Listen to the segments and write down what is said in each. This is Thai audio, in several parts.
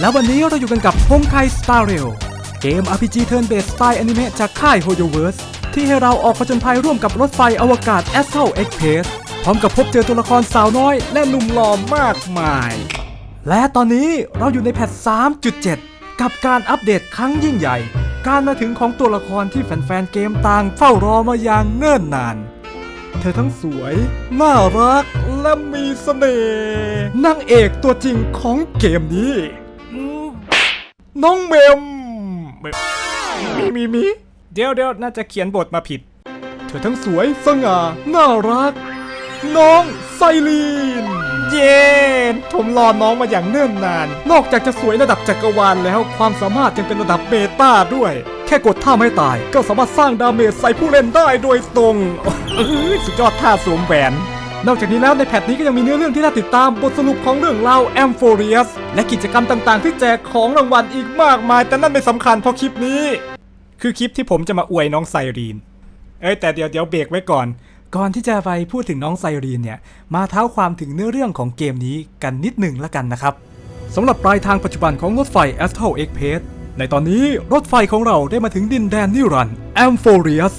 แล้ววันนี้เราอยู่กันกับพงไคสตาร์เรลเกม RPG Turn Based สไตล์อนิเมะจากค่าย HoYoverse ที่ให้เราออกผจญภัยร่วมกับรถไฟอวกาศ Astral Express พร้อมกับพบเจอตัวละครสาวน้อยและหนุ่มหล่อมากมาย และตอนนี้เราอยู่ในแพท 3.7 กับการอัปเดตครั้งยิ่งใหญ่ การมาถึงของตัวละครที่แฟนๆเกมต่างเฝ้ารอมาอย่างเนิ่นนาน เธอทั้งสวย น่ารักและมีเสน่ห์นางเอกตัวจริงของเกมนี้ น้องเมมมีมีมีเดี๋ยวเดี๋ยวน่าจะเขียนบทมาผิด เธอทั้งสวยสง่า น่ารัก น้องไซรีน เย้ผมรอน้องมาอย่างเนิ่นนาน นอกจากจะสวยระดับจักรวาลแล้ว ความสามารถยังเป็นระดับเบต้าด้วย แค่กดท่าไม่ตาย ก็สามารถสร้างดาเมจใส่ผู้เล่นได้โดยตรงเอ้ยสุดยอดท่าสวมแหวน นอกจากนี้แล้วในแพทนี้ก็ยังมีเนื้อเรื่องที่น่าติดตามบทสรุปของเรื่องราวแอมโฟเรียสและกิจกรรมต่างๆ ที่แจกของรางวัลอีกมากมาย แต่นั่นไม่สำคัญเพราะคลิปนี้ คือคลิปที่ผมจะมาอวยน้องไซรีน เอ้ยแต่เดี๋ยวเดี๋ยวเบรกไว้ก่อน ก่อนที่จะไปพูดถึงน้องไซรีนเนี่ยมาเท้าความถึงเนื้อเรื่องของเกมนี้กันนิดหนึ่งละกันนะครับสำหรับปลายทางปัจจุบันของรถไฟ Astral Express ในตอนนี้รถไฟของเราได้มาถึงดินแดนนิรันด์ Amphorius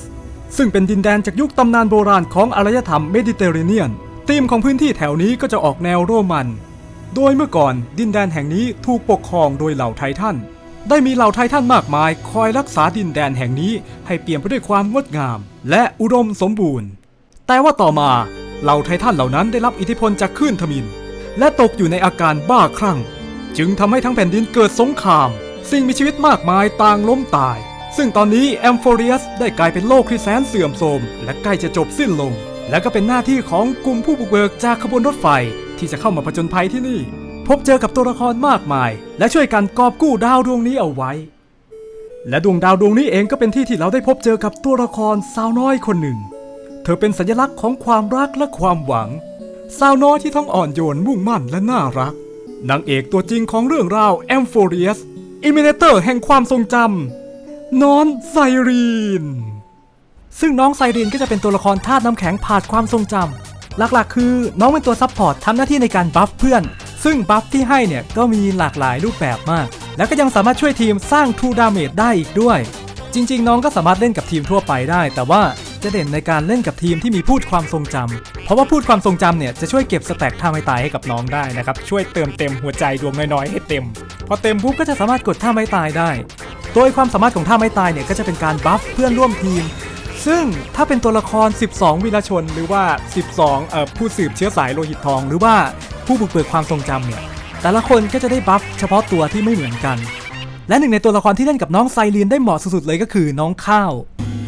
ซึ่งเป็นดินแดนจากยุคตำนานโบราณของอารยธรรมเมดิเตอร์เรเนียนธีมของพื้นที่แถวนี้ก็จะออกแนวโรมัน โดยเมื่อก่อนดินแดนแห่งนี้ถูกปกครองโดยเหล่าไททัน ได้มีเหล่าไททันมากมาย คอยรักษาดินแดนแห่งนี้ให้เปี่ยมไปด้วยความงดงาม และอุดมสมบูรณ์ แต่ว่าต่อมาเหล่าไททันเหล่านั้นได้รับอิทธิพลจากคลื่นทมิน และตกอยู่ในอาการบ้าคลั่ง จึงทำให้ทั้งแผ่นดินเกิดสงคราม สิ่งมีชีวิตมากมายต่างล้มตาย ซึ่งตอนนี้แอมโฟเรียสได้กลายเป็นโลกที่แสนเสื่อมโทรม และใกล้จะจบสิ้นลง และก็เป็นหน้าที่ของกลุ่มผู้บุกเบิกจากขบวนรถไฟที่จะเข้ามาผจญภัยที่นี่ พบเจอกับตัวละครมากมาย และช่วยกันกอบกู้ดาวดวงนี้เอาไว้ และดวงดาวดวงนี้เองก็เป็นที่ที่เราได้พบเจอกับตัวละครสาวน้อยคนหนึ่ง เธอเป็นสัญลักษณ์ของความรักและความหวัง สาวน้อยที่ทั้งอ่อนโยนมุ่งมั่นและน่ารักนางเอกตัวจริงของเรื่องราวแอมโฟเรียสอิมิเนเตอร์แห่งความทรงจำ นอนไซรีน ซึ่งน้องไซรีนก็จะเป็นตัวละครธาตุน้ำแข็งผ่านความทรงจำหลักๆ คือน้องเป็นตัวซับพอร์ตทำหน้าที่ในการบัฟเพื่อน ซึ่งบัฟที่ให้เนี่ยก็มีหลากหลายรูปแบบมาก แล้วก็ยังสามารถช่วยทีมสร้างทูดาเมจได้อีกด้วย จริง ๆ น้องก็สามารถเล่นกับทีมทั่วไปได้ แต่ว่าจะเด่นในการเล่นกับทีมที่มีพูดความทรงจำเพราะว่าพูดความทรงจำเนี่ยจะช่วยเก็บสแต็กท่าไม่ตายให้กับน้องได้นะครับ ช่วยเติมเต็มหัวใจดวงน้อยๆให้เต็ม พอเต็มปุ๊บก็จะสามารถกดท่าไม่ตายได้ โดยความสามารถของท่าไม่ตายเนี่ยก็จะเป็นการบัฟเพื่อนร่วมทีม ซึ่งถ้าเป็นตัวละคร 12 วีรชน หรือว่า 12เอ่อผู้สืบเชื้อสายโลหิตทอง หรือว่าผู้บุกเบิกความทรงจำเนี่ยแต่ละคนก็จะได้บัฟเฉพาะตัวที่ไม่เหมือนกัน และหนึ่งในตัวละครที่เล่นกับน้องไซรีนได้เหมาะสุดๆเลยก็คือน้องข้าว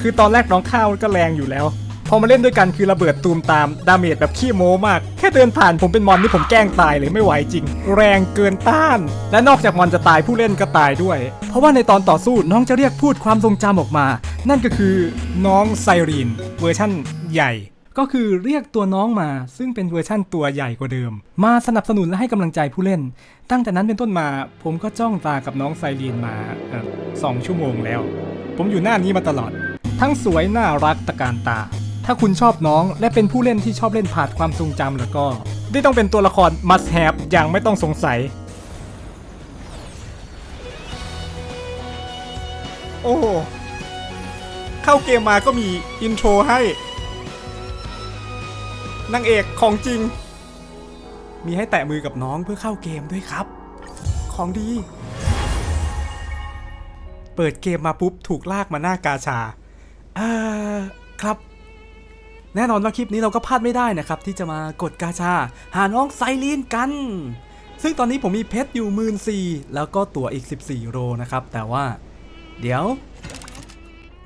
คือตอนแรกน้องข้าวก็แรงอยู่แล้ว อมาเล่นด้วยกันคือระเบิดตูมตามดาเมจแบบขี้โม้มาก แค่เดินผ่านผมเป็นมอนที่ผมแกล้งตายเลยไม่ไหวจริง แรงเกินต้าน และนอกจากมอนจะตายผู้เล่นก็ตายด้วย เพราะว่าในตอนต่อสู้น้องจะเรียกพูดความทรงจำออกมา นั่นก็คือน้องไซรีนเวอร์ชั่นใหญ่ก็คือเรียกตัวน้องมาซึ่งเป็นเวอร์ชั่นตัวใหญ่กว่าเดิม มาสนับสนุนและให้กำลังใจผู้เล่น ตั้งแต่นั้นเป็นต้นมาผมก็จ้องตากับน้องไซรีนมาสองชั่วโมงแล้ว ผมอยู่หน้านี้มาตลอด ทั้งสวยน่ารักตะการตา ถ้าคุณชอบน้องและเป็นผู้เล่นที่ชอบเล่นผ่านความทรงจำแล้วก็ ได้ต้องเป็นตัวละคร must have อย่างไม่ต้องสงสัย โอ้เข้าเกมมาก็มีอินโทรให้นางเอกของจริง มีให้แตะมือกับน้องเพื่อเข้าเกมด้วยครับ ของดี เปิดเกมมาปุ๊บถูกลากมาหน้ากาชาเอ่อครับ แน่นอนว่าคลิปนี้เราก็พลาดไม่ได้นะครับ ที่จะมากดกาชา หาน้องไซรีนกัน ซึ่งตอนนี้ผมมีเพชรอยู่หมื่นสี่แล้วก็ตั๋วอีก 14 โรนะครับ แต่ว่า เดี๋ยว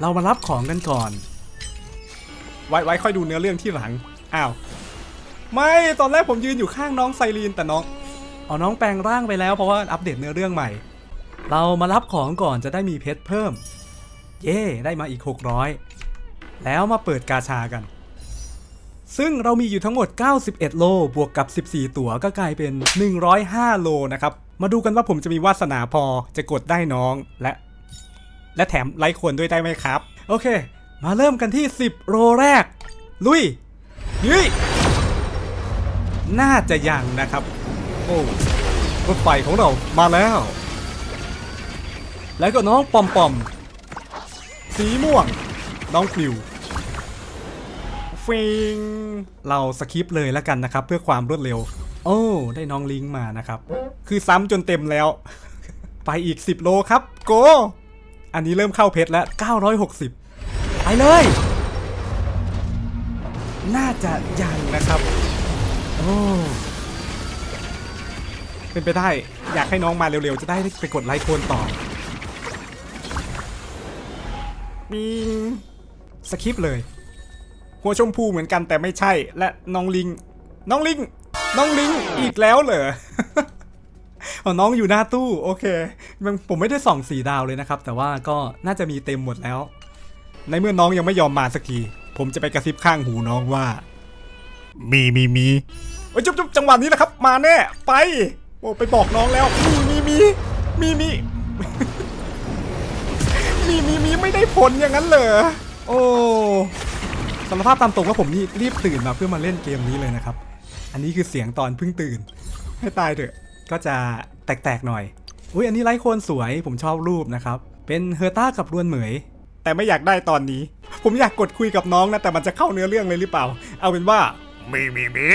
เรามารับของกันก่อน ไว้ไว้ค่อยดูเนื้อเรื่องที่หลังอ้าวไม่ตอนแรกผมยืนอยู่ข้างน้องไซรีนแต่น้องเอาน้องแปลงร่างไปแล้วเพราะว่าอัปเดตเนื้อเรื่องใหม่ เรามารับของก่อนจะได้มีเพชรเพิ่ม เย่ได้มาอีก 600 แล้วมาเปิดกาชากัน ซึ่งเรามีอยู่ทั้งหมด 91 โล บวกกับ 14 ตั๋วก็กลายเป็น 105 โลนะครับ มาดูกันว่าผมจะมีวาสนาพอจะกดได้น้องและ และแถมไลค์คนด้วยได้ไหมครับ โอเค มาเริ่มกันที่ 10 โลแรก ลุยยุยน่าจะยังนะครับ โอ้รถไฟของเรามาแล้ว แล้วก็น้องปอมปอม สีม่วง น้องปลิว ฟิงเราสคิปเลยแล้วกันนะครับ เพื่อความรวดเร็ว โอ้ได้น้องลิงมานะครับ คือซ้ำจนเต็มแล้ว ไปอีก 10 โลครับ โก อันนี้เริ่มเข้าเพชรแล้ว 960 ไปเลย น่าจะยังนะครับ โอ้เป็นไปได้ อยากให้น้องมาเร็วๆ จะได้ไปกดไลค์โคนต่อปิงสคิปเลย หัวชมพูเหมือนกันแต่ไม่ใช่ และน้องลิง น้องลิง น้องลิงอีกแล้วเหรออ๋อน้องอยู่หน้าตู้โอเคมันผมไม่ได้ส่องสีดาวเลยนะครับ แต่ว่าก็น่าจะมีเต็มหมดแล้ว ในเมื่อน้องยังไม่ยอมมาสักที ผมจะไปกระซิบข้างหูน้องว่า มีมีมีเอ้ยจุ๊บจุ๊บจังหวะนี้แหละครับ มาแน่ไปโอ้ไปบอกน้องแล้ว มีมีมีมีมีมีมีมีไม่ได้ผลอย่างนั้นเหรอโอ้ สารภาพตามตรงว่าผมนี่รีบตื่นมาเพื่อมาเล่นเกมนี้เลยนะครับ อันนี้คือเสียงตอนเพิ่งตื่น ให้ตายเถอะ ก็จะแตกๆหน่อย อุ้ยอันนี้ไลค์โคนสวย ผมชอบรูปนะครับ เป็นเฮอร์ต้ากับรวนเหมย แต่ไม่อยากได้ตอนนี้ ผมอยากกดคุยกับน้องนะ แต่มันจะเข้าเนื้อเรื่องเลยหรือเปล่า เอาเป็นว่า มีมีมี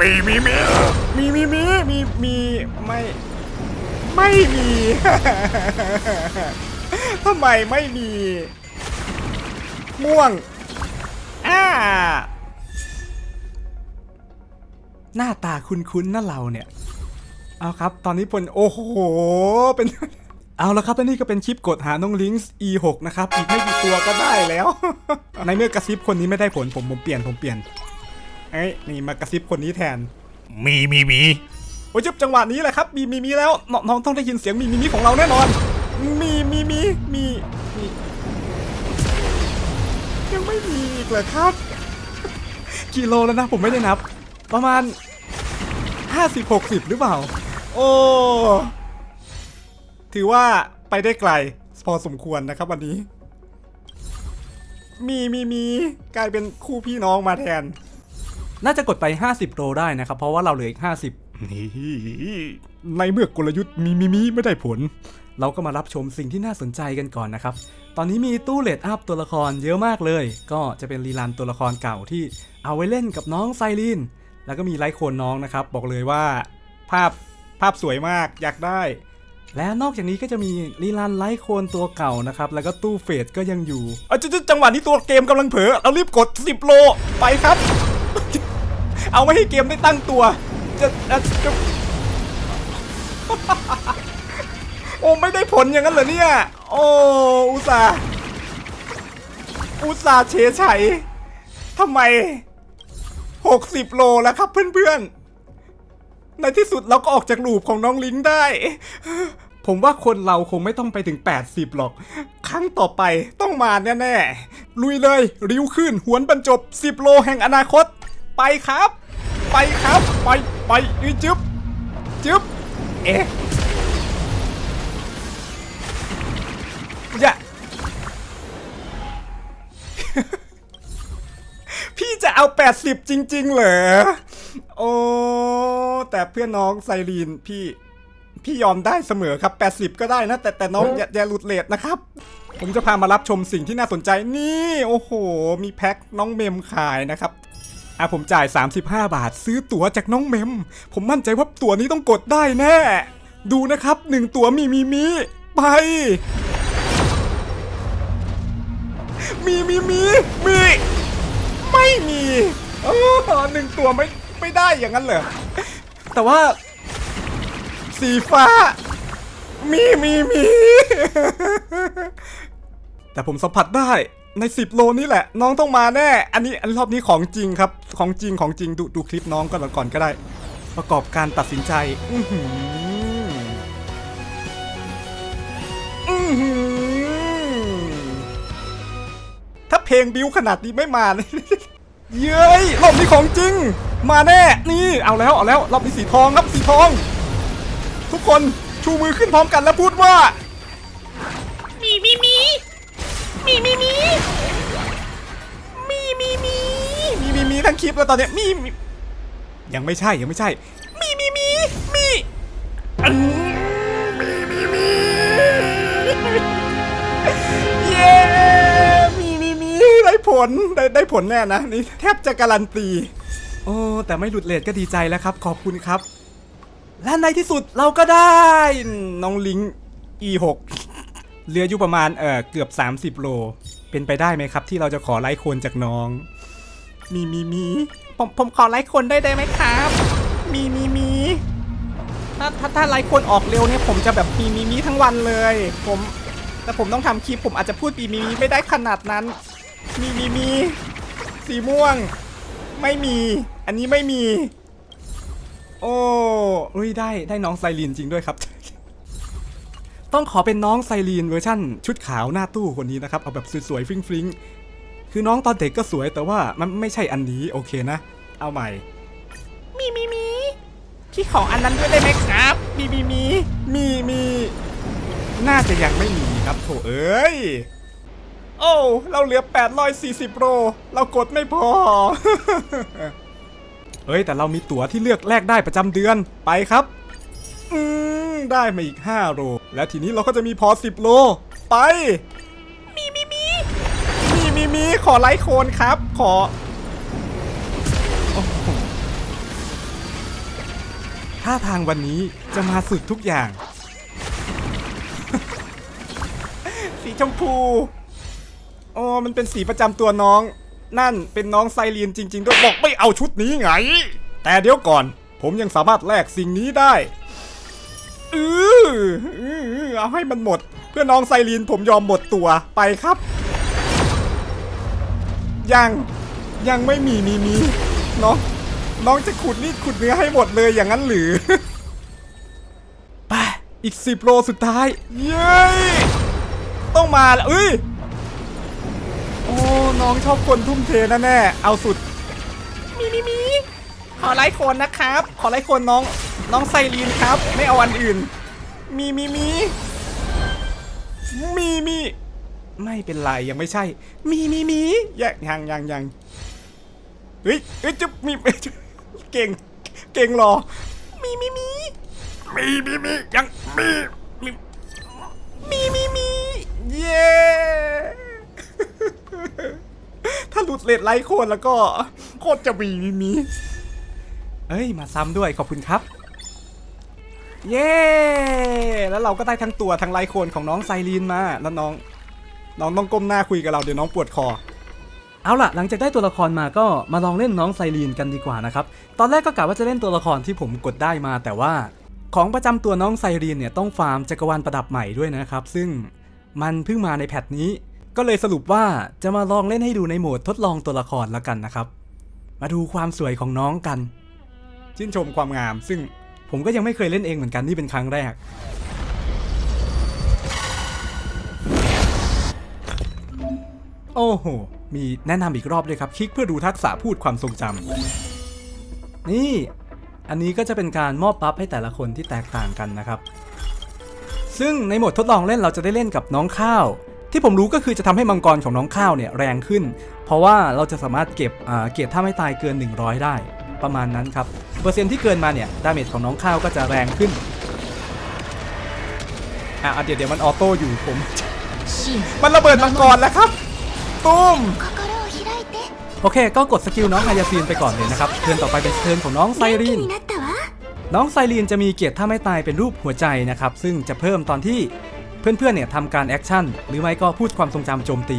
มีมีมีมีมีมีมีมีไม่ ไม่มีทำไมไม่มี ม่วง อ่าหน้าตาคุ้นๆนะเราเนี่ย เอาครับ ตอนนี้ผลโอ้โห เป็น เอาละครับและนี่ก็เป็นคลิปกดหาน้องลิงส์ E6 นะครับ อีกไม่กี่ตัวก็ได้แล้ว ในเมื่อกระซิบคนนี้ไม่ได้ผลผมผมเปลี่ยนผมเปลี่ยน เอ้ยนี่มากระซิบคนนี้แทน มีมีมีโอ้ยจุบจังหวะนี้แหละครับ มีมีมีแล้วนน้องต้องได้ยินเสียงมีมีมีของเราแน่นอน มีมีมีมีมียัง ไม่มีอีกเลยครับ กิโลแล้วนะผมไม่ได้นับ ประมาณ 50 60 หรือเปล่า โอ้ ถือว่าไปได้ไกล พอสมควรนะครับวันนี้ มีมีมีกลายเป็นคู่พี่น้องมาแทน น่าจะกดไป 50โลได้นะครับ เพราะว่าเราเหลืออีก 50 ในเมื่อกลยุทธ์มีมีมีไม่ได้ผล เราก็มารับชมสิ่งที่น่าสนใจกันก่อนนะครับ ตอนนี้มีตู้เลดอัพตัวละครเยอะมากเลย ก็จะเป็นรีลันตัวละครเก่าที่เอาไว้เล่นกับน้องไซรีนแล้วก็มีไลค์โคนน้องนะครับ บอกเลยว่า ภาพภาพสวยมากอยากได้ และนอกจากนี้ก็จะมีรีลันไลค์โคนตัวเก่านะครับ แล้วก็ตู้เฟสก็ยังอยู่อ้ยจังหวะนี้ตัวเกมกำลังเผลอเรารีบกด 10 โลไปครับ เอาไม่ให้เกมได้ตั้งตัว โอ้ไม่ได้ผลอย่างนั้นเหรอเนี่ย โอ้อุตส่าห์อุตส่าห์เฉยไฉทำไม 60 โลแล้วครับเพื่อนๆ ในที่สุดเราก็ออกจากลูปของน้องลิงได้ ผมว่าคนเราคงไม่ต้องไปถึง 80 หรอก ครั้งต่อไปต้องมาแน่ๆ ลุยเลย ริ้วขึ้น หวนบรรจบ 10 โลแห่งอนาคต ไปครับ ไปครับไปไปนี่จึ๊บจึ๊บเอ๊ะอย่าพี่จะเอา 80 จริง ๆ เหรอ โอ้ แต่เพื่อนน้องไซรีนพี่ พี่ยอมได้เสมอครับ 80 ก็ได้นะ แต่แต่น้องอย่าอย่าหลุดเลทนะครับ ผมจะพามารับชมสิ่งที่น่าสนใจนี่ โอ้โห มีแพ็คน้องเมมขายนะครับ อะผมจ่าย 35 บาทซื้อตั๋วจากน้องเมม ผมมั่นใจว่าตั๋วนี้ต้องกดได้แน่ ดูนะครับหนึ่งตั๋วมีมีมีไป มีมีมีมีไม่มีเออหนึ่งตัวไม่ไม่ได้อย่างนั้นเหรอแต่ว่า สีฟ้า มีมีมี แต่ผมสัมผัสได้ ใน 10 โลนี่แหละ น้องต้องมาแน่ อันนี้อันรอบนี้ของจริงครับ ของจริงของจริงดูดูคลิปน้องก่อนก่อนก็ได้ ประกอบการตัดสินใจ อื้อหืออื้อหือถ้าเพลงบิวขนาดนี้ไม่มาเลยเย้ยรอบนี้ของจริง มาแน่ นี่ เอาแล้วเอาแล้วรอบนี้สีทองครับสีทอง ทุกคนชูมือขึ้นพร้อมกันแล้วพูดว่า มีมีมีมีมีมีมีมีมีทั้งคลิปแล้วตอนเนี้ยมีมียังไม่ใช่ยังไม่ใช่ มีมีมีมีอืมมีมีมีเย้มีมีมีได้ผลได้ได้ผลแน่นะนี่แทบจะการันตีโอ้แต่ไม่หลุดเลทก็ดีใจแล้วครับ ขอบคุณครับ และในที่สุดเราก็ได้ น้องลิง E6 เหลืออยู่ประมาณเออเกือบ 30 โล เป็นไปได้ไหมครับ ที่เราจะขอไลค์คนจากน้อง มีมีมีผมผมขอไลค์คนได้ได้ไหมครับ มีมีมีถ้าถ้าถ้าไลค์คนออกเร็วเนี่ยผมจะแบบมีมีมีทั้งวันเลย ผมแต่ผมต้องทำคลิปผมอาจจะพูดมีมีมีไม่ได้ขนาดนั้น มีมีมีสีม่วง ไม่มี อันนี้ไม่มี โอ้ยได้ได้น้องไซรีนจริงด้วยครับ ต้องขอเป็นน้องไซรีนเวอร์ชั่น ชุดขาวหน้าตู้คนนี้นะครับ เอาแบบสวยๆฟริ้งๆ คือน้องตอนเด็กก็สวยแต่ว่ามันไม่ใช่อันนี้โอเคนะ เอาใหม่ มีมีมีพี่ขออันนั้นด้วยได้ไหมครับ มีมีมีมีมีน่าจะยังไม่มีครับโถเอ้ย โอ้เราเหลือ 840โรเรากดไม่พอเอ้ย แต่เรามีตั๋วที่เลือกแลกได้ประจำเดือนไปครับ อืม ได้มาอีก 5 โล แล้วทีนี้เราก็จะมีพอ 10 โล ไป มีมีมีมีมีมีขอไลค์โคนครับ ขอโอ้โหท่าทางวันนี้จะมาสุดทุกอย่าง สีชมพูโอ้มันเป็นสีประจำตัวน้อง นั่นเป็นน้องไซรีนจริง ๆ ด้วยบอกไม่เอาชุดนี้ไง แต่เดี๋ยวก่อน ผมยังสามารถแลกสิ่งนี้ได้ เออเอเอาให้มันหมด เพื่อน้องไซรีนผมยอมหมดตัวไปครับ ยังยังไม่มีมีมีน้องน้องจะขุดรีดขุดเนื้อให้หมดเลยอย่างนั้นหรือไปอีกสิบโลสุดท้าย เย้ต้องมาแล้วเอ้ยโอ้น้องชอบคนทุ่มเทนะแน่เอาสุดมีมีมี ขอไลค์คนนะครับ ขอไลค์คนน้องน้องไซรีนครับ ไม่เอาอันอื่น มีมีมีมีมี ไม่เป็นไรยังไม่ใช่ มีมีมียังยังยังยังเฮ้ยเฮ้ยจะมีเก่ง เก่งเหรอ มีมีมีมีมีมียังมีมีมีมีมีเย้ถ้าหลุดเลดไลค์โคนแล้วก็โคตรจะมีมีมี เอ้ย มาซ้ำด้วยขอบคุณครับ เย้ แล้วเราก็ได้ทั้งตัวทั้งไลโคนของน้องไซรีนมา แล้วน้อง น้องต้องก้มหน้าคุยกับเราเดี๋ยวน้องปวดคอ เอาล่ะ หลังจากได้ตัวละครมาก็มาลองเล่นน้องไซรีนกันดีกว่านะครับ ตอนแรกก็กะว่าจะเล่นตัวละครที่ผมกดได้มา แต่ว่า ของประจำตัวน้องไซรีนเนี่ยต้องฟาร์มจักรวาลประดับใหม่ด้วยนะครับ ซึ่งมันเพิ่งมาในแพทนี้ ก็เลยสรุปว่าจะมาลองเล่นให้ดูในโหมดทดลองตัวละครแล้วกันนะครับ มาดูความสวยของน้องกัน ชื่นชมความงาม ซึ่งผมก็ยังไม่เคยเล่นเองเหมือนกันนี่เป็นครั้งแรก โอ้โห มีแนะนำอีกรอบด้วยครับ คลิกเพื่อดูทักษะพูดความทรงจำนี่ อันนี้ก็จะเป็นการมอบบัฟให้แต่ละคนที่แตกต่างกันนะครับ ซึ่งในโหมดทดลองเล่นเราจะได้เล่นกับน้องข้าวที่ผมรู้ก็คือจะทำให้มังกรของน้องข้าวเนี่ยแรงขึ้น เพราะว่าเราจะสามารถเก็บอ่าเกรดถ้าไม่ตายเกิน 100 ได้ ประมาณนั้นครับ เปอร์เซ็นที่เกินมาเนี่ย ดาเมจของน้องข้าวก็จะแรงขึ้น อะเดี๋ยวเดี๋ยวมันออโต้อยู่ผม มันระเบิดมังกรแล้วครับ ตุ้มโอเค ก็กดสกิลน้องไฮยาซีนไปก่อนเลยนะครับเทิร์นต่อไปเป็นเทิร์นของน้องไซรีนน้องไซรีนจะมีเกียรติถ้าไม่ตายเป็นรูปหัวใจนะครับ ซึ่งจะเพิ่มตอนที่เพื่อนๆเนี่ยทำการแอคชั่น หรือไม่ก็พูดความทรงจำโจมตี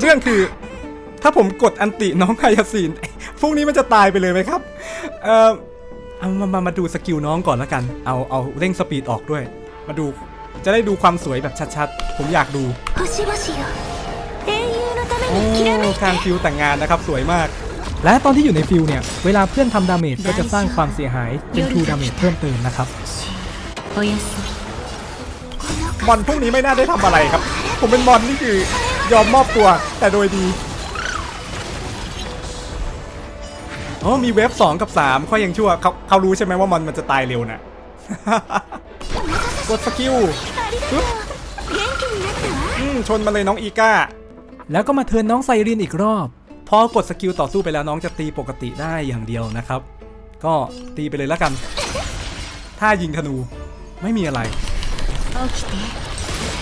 เรื่องคือ ถ้าผมกดอันติน้องไฮยาซีน พรุ่งนี้มันจะตายไปเลยไหมครับ เอ่อเอามามามาดูสกิลน้องก่อนละกัน เอาเอาเร่งสปีดออกด้วย มาดูจะได้ดูความสวยแบบชัดๆ ผมอยากดูโอ้การฟิลแต่งงานนะครับสวยมาก และตอนที่อยู่ในฟิลเนี่ย เวลาเพื่อนทำดาเมจก็จะสร้างความเสียหายเป็นทูดาเมจเพิ่มเติมนะครับมอนพวกนี้ไม่น่าได้ทำอะไรครับ ผมเป็นมอนนี่คือยอมมอบตัวแต่โดยดี อ้มีเวฟสองกับสามข้อยังชั่วเขาเขารู้ใช่ไหมว่ามันมันจะตายเร็วนะกดสกิลปึ๊บอืมชนมาเลยน้องอีกาแล้วก็มาเทินน้องไซรินอีกรอบ พอกดสกิลต่อสู้ไปแล้วน้องจะตีปกติได้อย่างเดียวนะครับ ก็ตีไปเลยแล้วกัน ถ้ายิงธนูไม่มีอะไร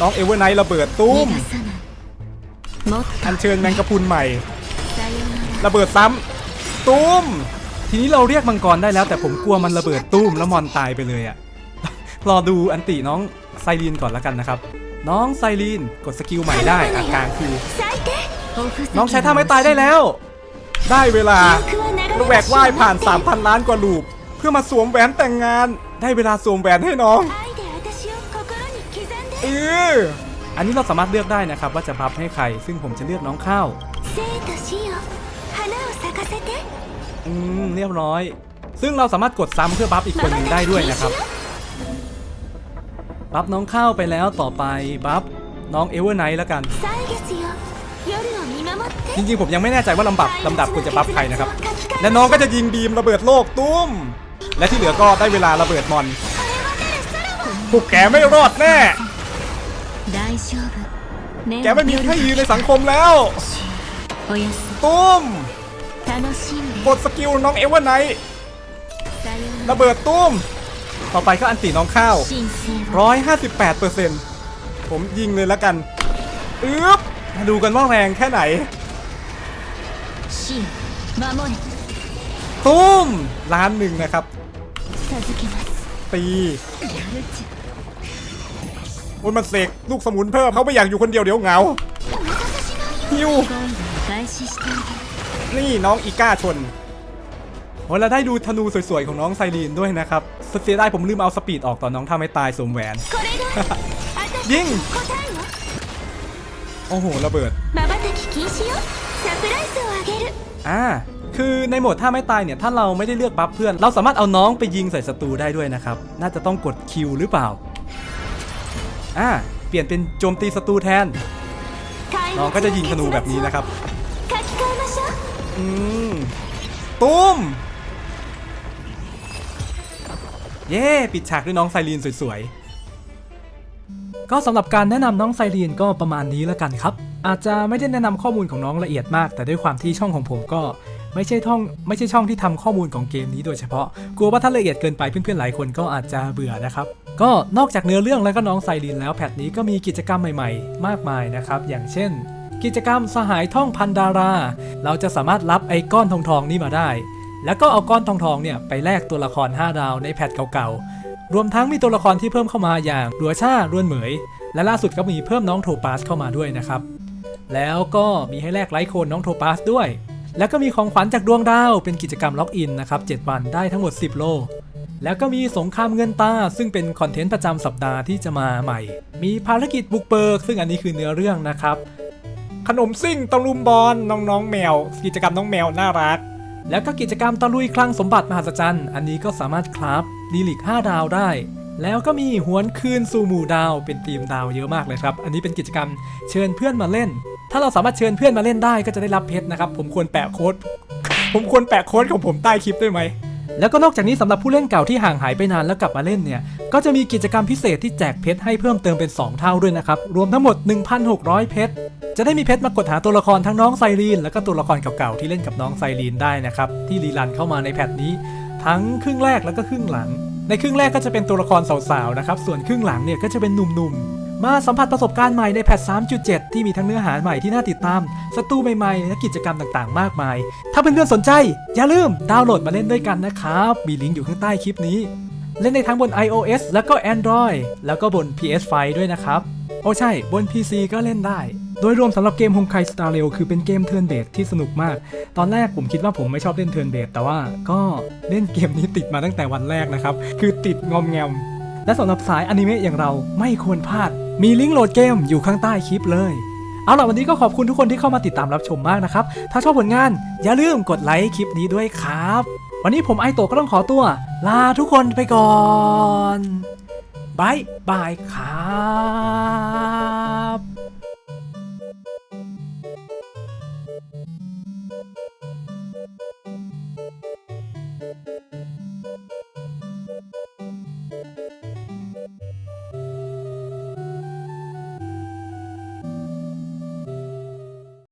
น้องเอเวอร์ไนท์ระเบิดตุ้ม อันเชิญแมงกะพุนใหม่ ระเบิดซ้ำ ตุ้ม ทีนี้เราเรียกมังกรได้แล้วแต่ผมกลัวมันระเบิดตุ้มแล้วมอนตายไปเลยอะรอดูอันติน้องไซรีนก่อนแล้วกันนะครับ น้องไซรีนกดสกิลใหม่ได้อาการคือน้องใช้ท่าไม่ตายได้แล้ว ได้เวลาแหวกว่ายผ่าน 3,000 ล้านกว่าลูป เพื่อมาสวมแหวนแต่งงาน ได้เวลาสวมแหวนให้น้องเอออันนี้เราสามารถเลือกได้นะครับว่าจะพับให้ใคร ซึ่งผมจะเลือกน้องข้าว อืมเรียบร้อย ซึ่งเราสามารถกดซ้ำเพื่อบัฟอีกคนหนึ่งได้ด้วยนะครับ บัฟน้องข้าวไปแล้วต่อไปบัฟน้องเอเวอร์ไนท์แล้วกัน จริงๆ ผมยังไม่แน่ใจว่าลำบับลำดับควรจะบัฟใครนะครับ และน้องก็จะยิงบีมระเบิดโลกตุ้ม และที่เหลือก็ได้เวลาระเบิดมอนพวกแกไม่รอดแน่ แกไม่มีที่ยืนในสังคมแล้วตุ้ม กดสกิลน้องเอเวอร์ไนท์ระเบิดตุ้ม ต่อไปก็อันตีน้องข้าว 158%ผมยิงเลยแล้วกันอึ๊บมาดูกันว่าแรงแค่ไหนตุ้มล้านหนึ่งนะครับ ตีโอ้ยมันเสกลูกสมุนเพิ่มเขาไม่อยากอยู่คนเดียวเดี๋ยวเหงาฮิว นี่น้องอีก้าชนโอ้เราได้ดูธนูสวยๆ ของน้องไซรีนด้วยนะครับเสียดายผมลืมเอาสปีดออกตอนน้องถ้าไม่ตายสวมแหวน ยิง โอ้โห ระเบิดอ่าคือในโหมดถ้าไม่ตายเนี่ย ถ้าเราไม่ได้เลือกบัฟเพื่อน เราสามารถเอาน้องไปยิงใส่ศัตรูได้ด้วยนะครับ น่าจะต้องกดคิวหรือเปล่า อ่า เปลี่ยนเป็นโจมตีศัตรูแทน น้องก็จะยิงธนูแบบนี้นะครับ อืมตุ้ม เย้ปิดฉากด้วยน้องไซรีนสวยๆ ก็สำหรับการแนะนำน้องไซรีนก็ประมาณนี้แล้วกันครับ อาจจะไม่ได้แนะนำข้อมูลของน้องละเอียดมาก แต่ด้วยความที่ช่องของผมก็ไม่ใช่ช่องไม่ใช่ช่องที่ทำข้อมูลของเกมนี้โดยเฉพาะ กลัวว่าถ้าละเอียดเกินไปเพื่อนๆหลายคนก็อาจจะเบื่อนะครับก็นอกจากเนื้อเรื่องแล้วก็น้องไซรีนแล้วแพทนี้ก็มีกิจกรรมใหม่ๆ มากมายนะครับ อย่างเช่น กิจกรรมสหายท่องพันดารา เราจะสามารถรับไอ้ก้อนทองทองนี้มาได้ แล้วก็เอาก้อนทองทองเนี่ยไปแลกตัวละคร 5 ดาวในแพทเก่าๆ รวมทั้งมีตัวละครที่เพิ่มเข้ามาอย่างรัวชารวนเหมย และล่าสุดก็มีเพิ่มน้องโทปาสเข้ามาด้วยนะครับ แล้วก็มีให้แลกไลค์โคนน้องโทปาสด้วย แล้วก็มีของขวัญจากดวงดาวเป็นกิจกรรมล็อกอินนะครับ7วันได้ทั้งหมด 10 โลแล้วก็มีสงครามเงินตา ซึ่งเป็นคอนเทนต์ประจำสัปดาห์ที่จะมาใหม่ มีภารกิจบุกเบิก ซึ่งอันนี้คือเนื้อเรื่องนะครับ ขนมซิ่งตะลุมบอลน้องๆ แมว กิจกรรมน้องแมวน่ารัก แล้วก็กิจกรรมตะลุยคลังสมบัติมหัศจรรย์ อันนี้ก็สามารถคราฟดีลิก5ดาวได้ แล้วก็มีหวนคืนสู่หมู่ดาวเป็นทีมดาวเยอะมากเลยครับ อันนี้เป็นกิจกรรมเชิญเพื่อนมาเล่น ถ้าเราสามารถเชิญเพื่อนมาเล่นได้ก็จะได้รับเพชรนะครับ ผมควรแปะโค้ด ผมควรแปะโค้ดของผมใต้คลิปได้ไหม แล้วก็นอกจากนี้สำหรับผู้เล่นเก่าที่ห่างหายไปนานแล้วกลับมาเล่นเนี่ย ก็จะมีกิจกรรมพิเศษที่แจกเพชรให้เพิ่มเติมเป็น 2 เท่าด้วยนะครับ รวมทั้งหมด 1,600 เพชร จะได้มีเพชรมากดหาตัวละครทั้งน้องไซรีน แล้วก็ตัวละครเก่าๆที่เล่นกับน้องไซรีนได้นะครับ ที่รีรันเข้ามาในแพทนี้ ทั้งครึ่งแรกแล้วก็ครึ่งหลัง ในครึ่งแรกก็จะเป็นตัวละครสาวๆนะครับ ส่วนครึ่งหลังเนี่ยก็จะเป็นหนุ่มๆ มาสัมผัสประสบการณ์ใหม่ในแพท 3.7 ที่มีทั้งเนื้อหาใหม่ที่น่าติดตามศัตรูใหม่ๆ และกิจกรรมต่างๆ มากมาย ถ้าเพื่อนๆสนใจ อย่าลืมดาวน์โหลดมาเล่นด้วยกันนะครับ มีลิงก์อยู่ข้างใต้คลิปนี้ เล่นได้ทั้งบน iOS แล้วก็ Android แล้วก็บน PS5 ด้วยนะครับ โอ้ใช่ บน PC ก็เล่นได้ โดยรวมสำหรับเกม Honkai Star Rail คือเป็นเกมเทิร์นเบสที่สนุกมาก ตอนแรกผมคิดว่าผมไม่ชอบเล่นเทิร์นเบสแต่ว่าก็เล่นเกมนี้ติดมาตั้งแต่วันแรกนะครับ คือติดงอมแงมและสำหรับสายอนิเมะอย่างเราไม่ควรพลาด มีลิงก์โหลดเกมอยู่ข้างใต้คลิปเลย เอาล่ะวันนี้ก็ขอบคุณทุกคนที่เข้ามาติดตามรับชมมากนะครับ ถ้าชอบผลงานอย่าลืมกดไลค์คลิปนี้ด้วยครับ วันนี้ผมไอโตะก็ต้องขอตัว ลาทุกคนไปก่อนบายบายครับ